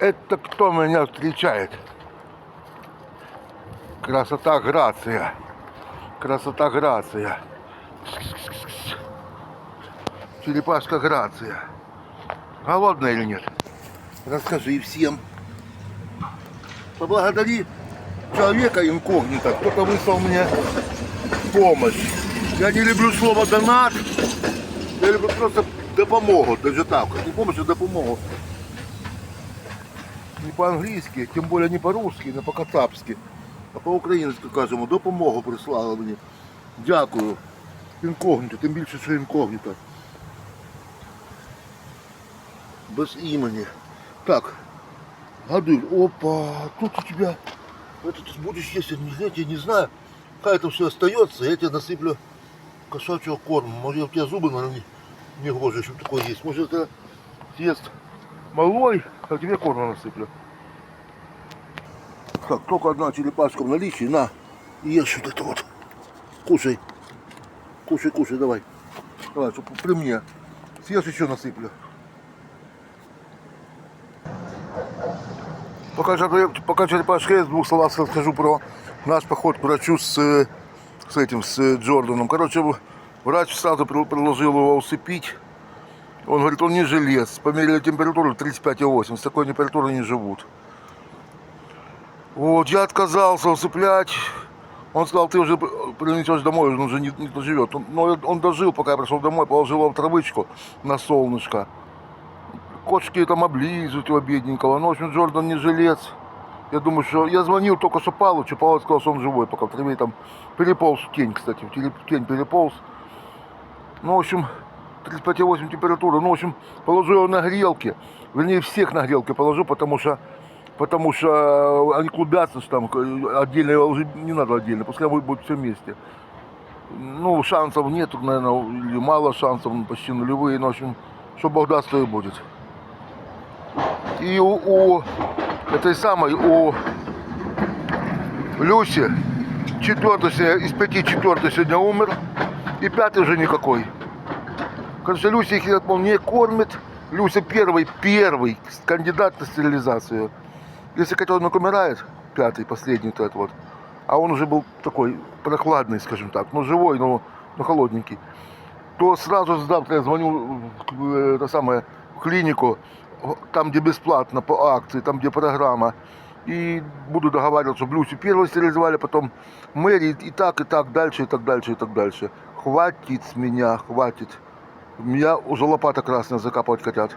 Это кто меня встречает? Красота Грация. Красота Грация. Черепашка Грация. Голодная или нет? Расскажи всем. Поблагодари человека инкогнито. Кто-то выслал мне помощь. Я не люблю слово донат. Я люблю просто допомогу. Даже так. Не помощь, а допомогу Не по-англійськи, тим більше не по-русски, не по-кацапськи, а по-українськи кажемо, допомогу прислали мені. Дякую. Інкогніто, тим більше, що інкогніто. Без імені. Так. Гадуль, опа, тут у тебя, это ты будешь есть, я не, я не знаю, как это все остается, я тебе насыплю кошачьего корма. Может, у тебя зубы, наверное, не, не гожи, чтобы такое есть. Может, это съест малой, а тебе корма насыплю. Так, только одна черепашка в наличии, на, ешь вот это вот. Кушай. Кушай, кушай, давай. Давай, чтоб при мне. Съешь еще насыплю. Пока, пока черепашка есть, в двух словах расскажу про наш поход к врачу с, э, с этим, с Джорданом. Короче, врач сразу предложил его усыпить. Он говорит, он не жилец. Померили температуру 35,8. С такой температурой не живут. Вот, я отказался усыплять. Он сказал, ты уже принесешь домой, он уже не, не доживет. Но он дожил, пока я пришел домой, положил его в травычку на солнышко. Кошки там облизывают его бедненького. Ну, в общем, Джордан не жилец. Я думаю, что я звонил только что Павловичу, Павлович сказал, что он живой, пока в траве там переполз в тень, кстати, в тень переполз. Ну, в общем, 35,8 температура. Ну, в общем, положу его на грелке. Вернее, всех на грелке положу, потому что потому что они клубятся, что там э, отдельно его уже не надо отдельно, пускай будет, все вместе. Ну, шансов нет, наверное, или мало шансов, ну, почти нулевые, но, в общем, что Бог даст, то и будет. И у, у этой самой, у Люси, четвертый, из пяти четвертый сегодня умер, и пятый уже никакой. Короче, Люся их, я помню, не кормит. Люся первый, первый кандидат на стерилизацию. Если котенок умирает, пятый, последний вот этот вот, а он уже был такой прохладный, скажем так, ну живой, но, но холодненький, то сразу завтра я звоню в, это самое, в клинику, там, где бесплатно, по акции, там, где программа, и буду договариваться, чтобы Люсю первую стерилизовали, потом Мэри, и так, и так, дальше, и так дальше, и так дальше. Хватит с меня, хватит. Меня уже лопата красная закапывать хотят.